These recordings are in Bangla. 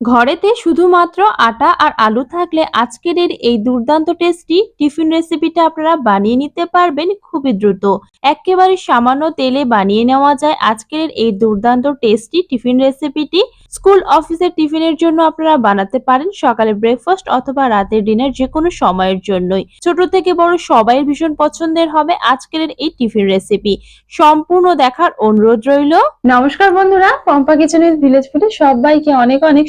ঘরেতে শুধুমাত্র আটা আর আলু থাকলে আজকের এই দুর্দান্ত টেস্টি টিফিন রেসিপিটা আপনারা বানিয়ে নিতে পারবেন খুবই দ্রুত। একেবারে সামান্য তেলে বানিয়ে নেওয়া যায় আজকের এই দুর্দান্ত টেস্টি টিফিন রেসিপিটি স্কুল অফিসের টিফিনের জন্য আপনারা বানাতে পারেন সকালে ব্রেকফাস্ট অথবা রাতের ডিনার যে কোনো সময়ের জন্যই। ছোট থেকে বড় সবাই ভীষণ পছন্দের হবে আজকের এই টিফিন রেসিপি সম্পূর্ণ দেখার অনুরোধ রইল। নমস্কার বন্ধুরা, পম্পা কিচেনের ভিলেজ ফুডে সবাইকে অনেক অনেক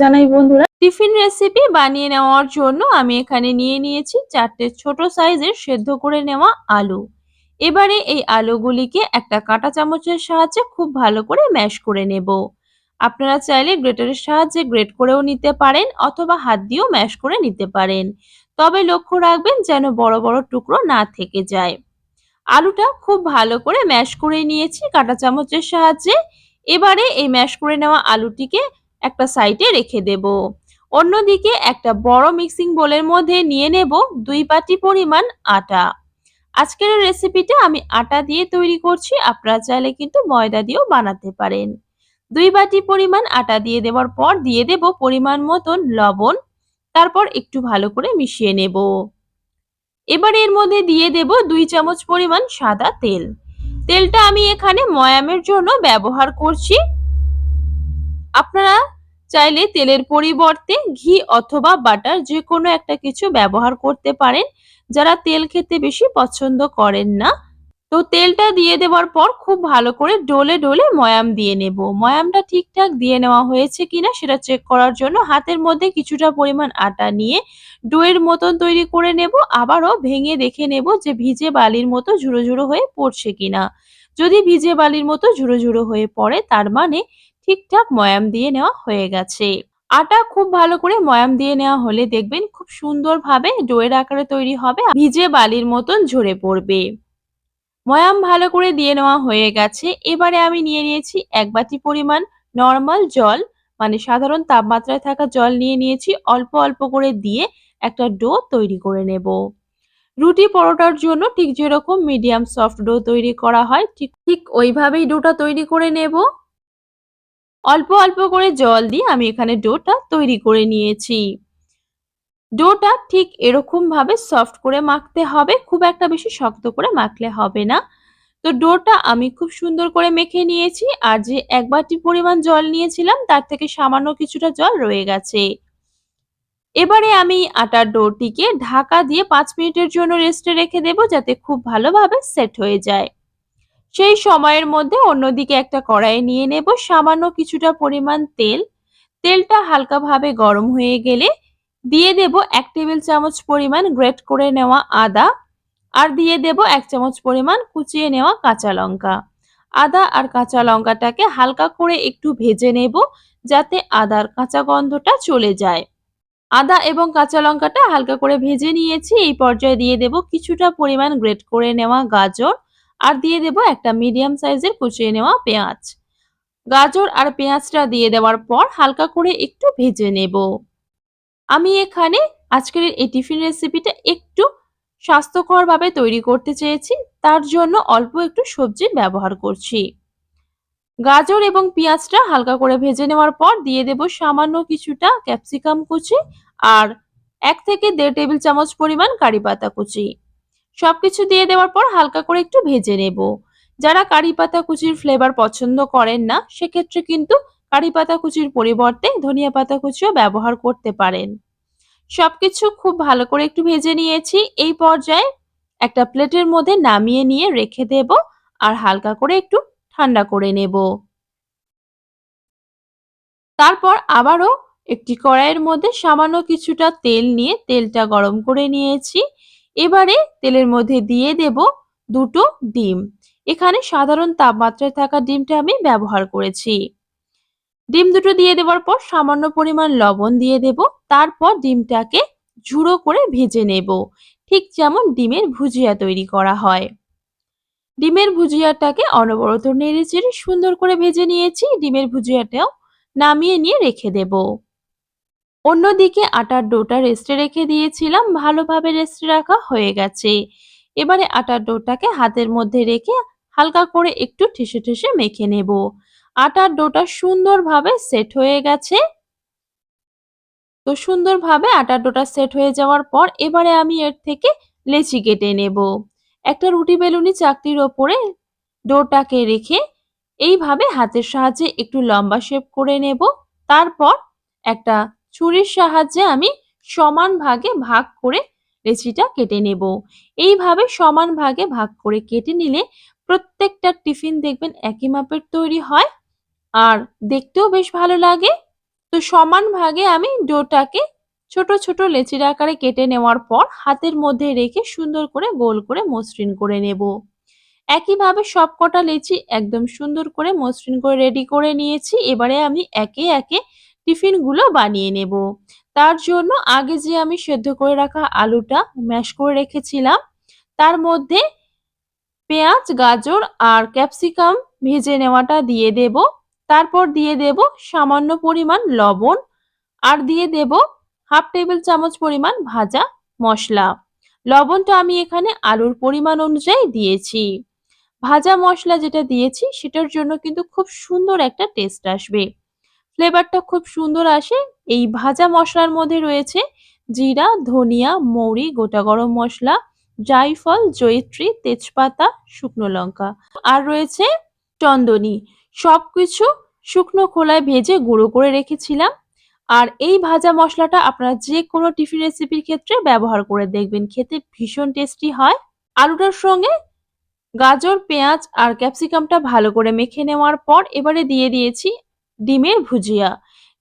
জানাই বন্ধুরা। টিফিন রেসিপি বানিয়ে নেওয়ার জন্য আমি এখানে নিয়ে নিয়েছি চারটে ছোট সাইজের সেদ্ধ করে নেওয়া আলু। এবারে এই আলুগুলিকে একটা কাঁটা চামচের সাহায্যে খুব ভালো করে ম্যাশ করে নেব। আপনারা চাইলে গ্রেটারের সাহায্যে গ্রেট করেও নিতে পারেন অথবা হাত দিয়েও ম্যাশ করে নিতে পারেন। তবে লক্ষ্য রাখবেন যেন বড় বড় টুকরো না থেকে যায়। আলুটা খুব ভালো করে ম্যাশ করে নিয়েছি কাঁটা চামচের সাহায্যে। এবারে এই ম্যাশ করে নেওয়া আলুটিকে একটা সাইডে রেখে দেব। অন্যদিকে একটা বড় মিক্সিং বোলের মধ্যে নিয়ে নেব দুই বাটি পরিমাণ আটা। আজকের রেসিপিটা আমি আটা দিয়ে তৈরি করছি, আপনারা চাইলে কিন্তু ময়দা দিয়েও বানাতে পারেন। দুই বাটি পরিমাণ আটা দিয়ে দেওয়ার পর দিয়ে দেব পরিমাণ মতন লবণ, তারপর একটু ভালো করে মিশিয়ে নেব। এবার এর মধ্যে দিয়ে দেব দুই চামচ পরিমাণ সাদা তেল। তেলটা আমি এখানে ময়ামের জন্য ব্যবহার করছি। আপনারা চাইলে তেলের পরিবর্তে ঘি অথবা বাটার যে কোনো একটা কিছু ব্যবহার করতে পারেন, যারা তেল খেতে বেশি পছন্দ করেন না। তো তেলটা দিয়ে দেওয়ার পর খুব ভালো করে ডোলে ডোলে ময়াম দিয়ে নেব। ময়ামটা ঠিকঠাক দিয়ে নেওয়া হয়েছে কিনা সেটা চেক করার জন্য হাতের মধ্যে কিছুটা পরিমাণ আটা নিয়ে ডোয়ের মতন তৈরি করে নেব। আবারও ভেঙে দেখে নেব যে ভিজে বালির মতো ঝুড়ো ঝুড়ো হয়ে পড়ছে কিনা। যদি ভিজে বালির মতো ঝুড়ো ঝুড়ো হয়ে পড়ে, তার মানে ঠিকঠাক ময়াম দিয়ে নেওয়া হয়ে গেছে। আটা খুব ভালো করে ময়াম দিয়ে নেওয়া হলে দেখবেন খুব সুন্দরভাবে ডোয়ের আকারে তৈরি হবে, ভিজে বালির মতন ঝরে পড়বে। ময়াম ভালো করে দিয়ে নেওয়া হয়ে গেছে। এবারে আমি নিয়ে নিয়েছি এক বাটি পরিমাণ নর্মাল জল মানে সাধারণ তাপমাত্রায় থাকা জল নিয়ে নিয়েছি। অল্প অল্প করে দিয়ে একটা ডো তৈরি করে নেব। রুটি পরোটার জন্য ঠিক যেরকম মিডিয়াম সফট ডো তৈরি করা হয়, ঠিক ঠিক ওইভাবেই ডোটা তৈরি করে নেব। অল্প অল্প করে জল দিয়ে আমি এখানে ডোটা তৈরি করে নিয়েছি। ডোটা ঠিক এরকম ভাবে সফট করে মাখতে হবে, খুব একটা বেশি শক্ত করে মাখলে হবে না। তো ডোটা আমি খুব সুন্দর করে মেখে নিয়েছি আর যে এক বাটি পরিমাণ জল নিয়েছিলাম তার থেকে সামান্য কিছুটা জল রয়ে গেছে। এবারে আমি আটার ডোটিকে ঢাকা দিয়ে পাঁচ মিনিটের জন্য রেস্টে রেখে দেব যাতে খুব ভালোভাবে সেট হয়ে যায়। সেই সময়ের মধ্যে অন্যদিকে একটা কড়াই নিয়ে নেব। সামান্য কিছুটা পরিমাণ তেল। তেলটা হালকাভাবে গরম হয়ে গেলে দিয়ে দেব এক টেবিল চামচ পরিমাণ গ্রেট করে নেওয়া আদা আর দিয়ে দেব এক চামচ পরিমাণ কুচিয়ে নেওয়া কাঁচা লঙ্কা। আদা আর কাঁচা লঙ্কাটাকে হালকা করে একটু ভেজে নেব যাতে আদার কাঁচা গন্ধটা চলে যায়। আদা এবং কাঁচা লঙ্কাটা হালকা করে ভেজে নিয়েছি। এই পর্যায়ে দিয়ে দেব কিছুটা পরিমাণ গ্রেট করে নেওয়া গাজর। আর দিয়ে দেব একটা মিডিয়াম সাইজের কুচিয়ে নেওয়া পেঁয়াজ। গাজর আর পেঁয়াজটা দিয়ে দেওয়ার পর হালকা করে একটু ভেজে নেব। আমি এখানে আজকের এই টিফিন রেসিপিটা একটু স্বাস্থ্যকরভাবে তৈরি করতে চেয়েছি, তার জন্য অল্প একটু সবজি ব্যবহার করছি। গাজর এবং পেঁয়াজটা হালকা করে ভেজে নেওয়ার পর দিয়ে দেব সামান্য কিছুটা ক্যাপসিকাম কুচি আর এক থেকে দেড় টেবিল চামচ পরিমাণ কারি পাতা কুচি। সবকিছু দিয়ে দেওয়ার পর হালকা করে একটু ভেজে নেব। যারা কারি পাতা কুচির ফ্লেভার পছন্দ করেন না, সেক্ষেত্রে কিন্তু কারি পাতা কুচির পরিবর্তে ধনিয়া পাতা কুচিও ব্যবহার করতে পারেন। সবকিছু খুব ভালো করে একটু ভেজে নিয়েছি। এই পর্যায়ে একটা প্লেটের মধ্যে নামিয়ে নিয়ে রেখে দেব আর হালকা করে একটু ঠান্ডা করে নেব। তারপর আবারও একটি কড়াইয়ের মধ্যে সামান্য কিছুটা তেল নিয়ে তেলটা গরম করে নিয়েছি। এবারে তেলের মধ্যে দিয়ে দেব দুটো ডিম। এখানে সাধারণ তাপমাত্রায় থাকা ডিমটা আমি ব্যবহার করেছি। ডিম দুটো দিয়ে দেওয়ার পর সামান্য পরিমাণ লবণ দিয়ে দেব, তারপর ডিমটাকে ঝুড়ো করে ভেজে নেব। ঠিক যেমন ডিমের ভুজিয়া তৈরি করা হয়। ডিমের ভুজিয়াটাকে অনবরত নেড়ে চেড়ে সুন্দর করে ভেজে নিয়েছি। ডিমের ভুজিয়াটাও নামিয়ে নিয়ে রেখে দেব। অন্যদিকে আটার ডোটা রেস্টে রেখে দিয়েছিলাম, ভালোভাবে রেস্টে রাখা হয়ে গেছে। এবারে আটার ডোটাকে হাতের মধ্যে রেখে হালকা করে একটু ঠেসে ঠেসে মেখে নেব। আটার ডোটা সুন্দরভাবে সেট হয়ে গেছে। তো সুন্দরভাবে আটার ডোটা সেট হয়ে যাওয়ার পর এবারে আমি এর থেকে লেচি কেটে নেব। একটা রুটি বেলুনি চাকতির ওপরে ডোটাকে রেখে এইভাবে হাতের সাহায্যে একটু লম্বা শেপ করে নেব। তারপর একটা ছুরির সাহায্যে আমি সমান ভাগে ভাগ করে লেচিটা কেটে নেব। এইভাবে সমান ভাগে ভাগ করে কেটে নিলে প্রত্যেকটা টিফিন দেখবেন একই মাপের তৈরি হয় আর দেখতেও বেশ ভালো লাগে। তো সমান ভাগে আমি ডোটাকে ছোট ছোট লেচির আকারে কেটে নেওয়ার পর হাতের মধ্যে রেখে সুন্দর করে গোল করে মসৃণ করে নেব। একইভাবে সবকটা লেচি একদম সুন্দর করে মসৃণ করে রেডি করে নিয়েছি। এবারে আমি একে একে টিফিনগুলো বানিয়ে নেব। তার জন্য আগে যে আমি সেদ্ধ করে রাখা আলুটা ম্যাশ করে রেখেছিলাম, তার মধ্যে পেঁয়াজ, গাজর আর ক্যাপসিকাম ভেজে নেওয়াটা দিয়ে দেব। তারপর দিয়ে দেব সামান্য পরিমাণ লবণ আর দিয়ে দেব হাফ টেবিল চামচ পরিমাণ ভাজা মশলা। লবণটা আমি এখানে আলুর পরিমাণ অনুযায়ী দিয়েছি। ভাজা মশলা যেটা দিয়েছি, সেটার জন্য কিন্তু খুব সুন্দর একটা টেস্ট আসবে। ফ্লেভারটা খুব সুন্দর আসে। এই ভাজা মশলার মধ্যে রয়েছে জিরা, ধনিয়া, মৌরি, গোটা গরম মশলা, জায়ফল, জয়িত্রী, তেজপাতা, শুকনো লঙ্কা। আর রয়েছে চন্দনী। সবকিছু শুকনো খোলায় ভেজে গুঁড়ো করে রেখেছিলাম। আর এই ভাজা মশলাটা আপনারা যে কোনো টিফিন রেসিপির ক্ষেত্রে ব্যবহার করে দেখবেন। খেতে ভীষণ টেস্টি হয়। আলুটার সঙ্গে গাজর, পেঁয়াজ আর ক্যাপসিকামটা ভালো করে মেখে নেওয়ার পর এবারে দিয়ে দিয়েছি ডিমের ভুজিয়া।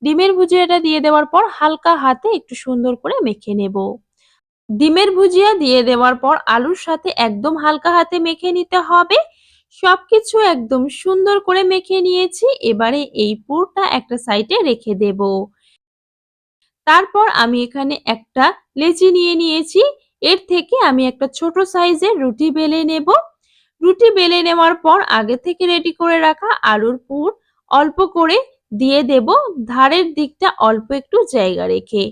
ডিমের ভুজিয়াটা দিয়ে দেওয়ার পর হালকা হাতে একটু সুন্দর করে মেখে নেব। ডিমের ভুজিয়া দিয়ে দেওয়ার পর আলুর সাথে একদম হালকা হাতে মেখে নিতে হবে। সবকিছু একদম সুন্দর করে মেখে নিয়েছি। এবারে এই পুরটা একটা সাইডে রেখে দেব। তারপর আমি এখানে একটা লেচি নিয়ে নিয়েছি। এর থেকে আমি একটা ছোট সাইজের রুটি বেলে নেব। রুটি বেলে নেওয়ার পর আগে থেকে রেডি করে রাখা আলুর পুর অল্প করে দিয়ে দেব। ধারের দিকটা অল্প একটু জায়গা রেখে।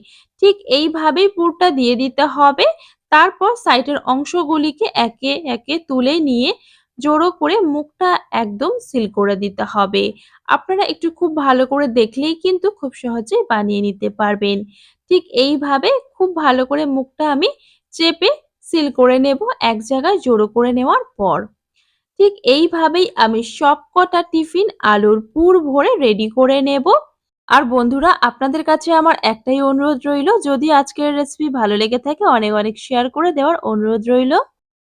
ঠিক এইভাবেই পুরটা দিয়ে দিতে হবে। তারপর সাইটের অংশগুলিকে একে একে তুলে নিয়ে জোড়ো করে মুখটা একদম সিল করে দিতে হবে। আপনারা একটু খুব ভালো করে দেখলেই কিন্তু খুব সহজেই বানিয়ে নিতে পারবেন। ঠিক এইভাবে খুব ভালো করে মুখটা আমি চেপে সিল করে নেব, এক জায়গায় জোড়ো করে নেওয়ার পর। ঠিক এইভাবেই আমি সবকটা টিফিন আলুর পুর ভরে রেডি করে নেব। আর বন্ধুরা, আপনাদের কাছে আমার একটাই অনুরোধ রইল, যদি আজকের রেসিপি ভালো লেগে থাকে, অনেক অনেক শেয়ার করে দেওয়ার অনুরোধ রইল।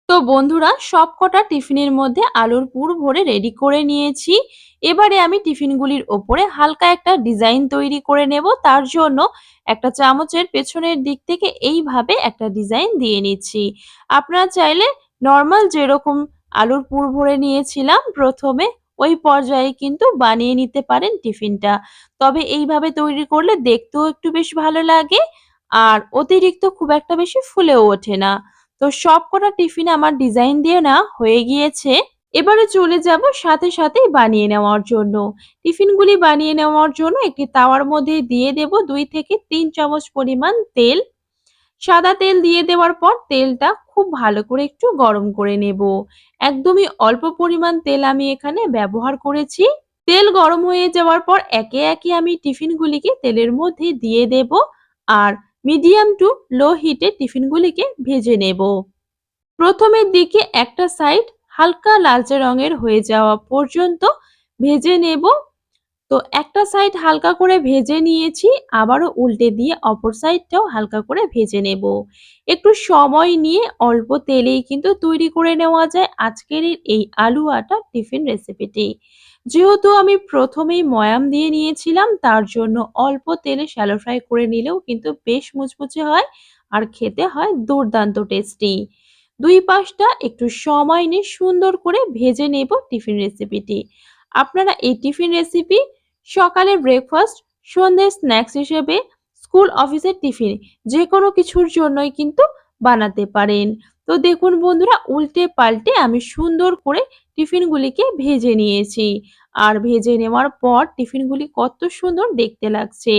তো বন্ধুরা, সবকটা টিফিনের মধ্যে আলুর পুর ভরে রেডি করে নিয়েছি। এবারে আমি টিফিনগুলির ওপরে হালকা একটা ডিজাইন তৈরি করে নেব। তার জন্য একটা চামচের পেছনের দিক থেকে এইভাবে একটা ডিজাইন দিয়ে নিচ্ছি। আপনারা চাইলে নর্মাল যেরকম আলুর পুর ভরে নিয়েছিলাম। প্রথমে ওই পর্যায়ে কিন্তু বানিয়ে নিতে পারেন টিফিনটা। তবে এইভাবে তৈরি করলে দেখতেও একটু বেশ ভালো লাগে আর অতিরিক্ত খুব একটা বেশি ফুলেও ওঠে না। তো সবকটা টিফিন আমার ডিজাইন দিয়ে না হয়ে গিয়েছে। এবারে চলে যাব সাথে সাথেই বানিয়ে নেওয়ার জন্য। টিফিনগুলি বানিয়ে নেওয়ার জন্য একটি তাওয়ার মধ্যে দিয়ে দেব দুই থেকে তিন চামচ পরিমাণ তেল সাদা তেল দিয়ে দেওয়ার পর তেলটা খুব ভালো করে একটু গরম করে নেব। একদমই অল্প পরিমাণ তেল আমি এখানে ব্যবহার করেছি। তেল গরম হয়ে যাওয়ার পর একে একে আমি টিফিনগুলিকে তেলের মধ্যে দিয়ে দেব আর মিডিয়াম টু লো হিটে টিফিনগুলিকে ভেজে নেব। প্রথমের দিকে একটা সাইড হালকা লালচে রঙের হয়ে যাওয়া পর্যন্ত ভেজে নেব তো একটা সাইড হালকা করে ভেজে নিয়েছি, আবারও উল্টে দিয়ে অপর সাইডটাও হালকা করে ভেজে নেব। একটু সময় নিয়ে অল্প তেলেই কিন্তু তৈরি করে নেওয়া যায় আজকের এই আলু আটা টিফিন রেসিপিটি যেহেতু আমি প্রথমেই ময়াম দিয়ে নিয়েছিলাম, তার জন্য অল্প তেলে শ্যালো ফ্রাই করে নিলেও কিন্তু বেশ মুচমুচে হয় আর খেতে হয় দুর্দান্ত টেস্টি দুই পাশটা একটু সময় নিয়ে সুন্দর করে ভেজে নেব টিফিন রেসিপিটি আপনারা এই টিফিন রেসিপি সকালের ব্রেকফাস্ট সন্ধ্যে স্ন্যাক্স হিসেবে স্কুল অফিসের টিফিন যে কোনো কিছুর জন্যই কিন্তু বানাতে পারেন। তো দেখুন বন্ধুরা, উল্টে পাল্টে আমি সুন্দর করে টিফিনগুলিকে ভেজে নিয়েছি। আর ভেজে নেওয়ার পর টিফিনগুলি কত সুন্দর দেখতে লাগছে।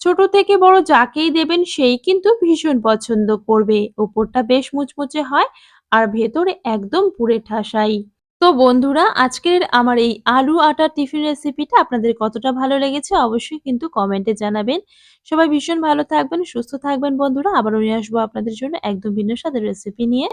ছোট থেকে বড় যাকেই দেবেন সেই কিন্তু ভীষণ পছন্দ করবে। ওপরটা বেশ মুচমুচে হয় আর ভেতরে একদম পুরে ঠাসাই। তো বন্ধুরা, আজকের আমার এই আলু আটার টিফিন রেসিপিটা আপনাদের কতটা ভালো লেগেছে অবশ্যই কিন্তু কমেন্টে জানাবেন। সবাই ভীষণ ভালো থাকবেন, সুস্থ থাকবেন বন্ধুরা। আবারও নিয়ে আসব আপনাদের জন্য একদম ভিন্ন স্বাদের রেসিপি নিয়ে।